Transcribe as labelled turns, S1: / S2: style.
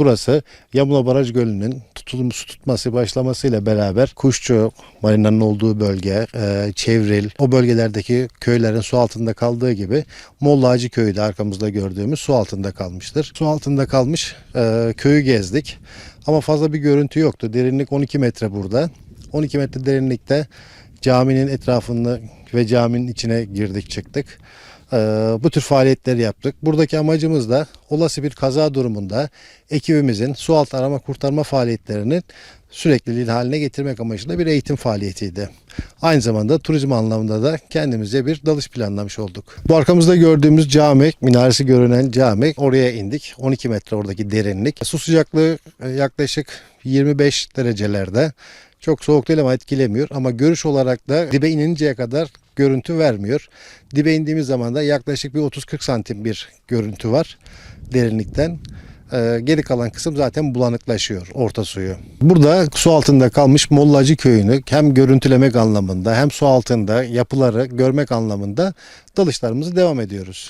S1: Burası Yamula Baraj Gölü'nün tutulum su tutması başlamasıyla beraber Kuşçu marinanın olduğu bölge, e, Çevril, o bölgelerdeki köylerin su altında kaldığı gibi Mollacı Köyü de arkamızda gördüğümüz su altında kalmıştır. Su altında kalmış e, köyü gezdik ama fazla bir görüntü yoktu. Derinlik 12 metre burada. 12 metre derinlikte caminin etrafını ve caminin içine girdik çıktık. Ee, bu tür faaliyetleri yaptık. Buradaki amacımız da olası bir kaza durumunda ekibimizin su altı arama kurtarma faaliyetlerinin sürekliliğin haline getirmek amacıyla bir eğitim faaliyetiydi. Aynı zamanda turizm anlamında da kendimize bir dalış planlamış olduk. Bu arkamızda gördüğümüz cami, minaresi görünen cami oraya indik. 12 metre oradaki derinlik. Su sıcaklığı e, yaklaşık 25 derecelerde. Çok soğuk değil ama etkilemiyor. Ama görüş olarak da dibe ininceye kadar görüntü vermiyor. Dibe indiğimiz zaman da yaklaşık bir 30-40 santim bir görüntü var derinlikten. Ee, geri kalan kısım zaten bulanıklaşıyor orta suyu. Burada su altında kalmış Mollacı köyünü hem görüntülemek anlamında hem su altında yapıları görmek anlamında dalışlarımızı devam ediyoruz.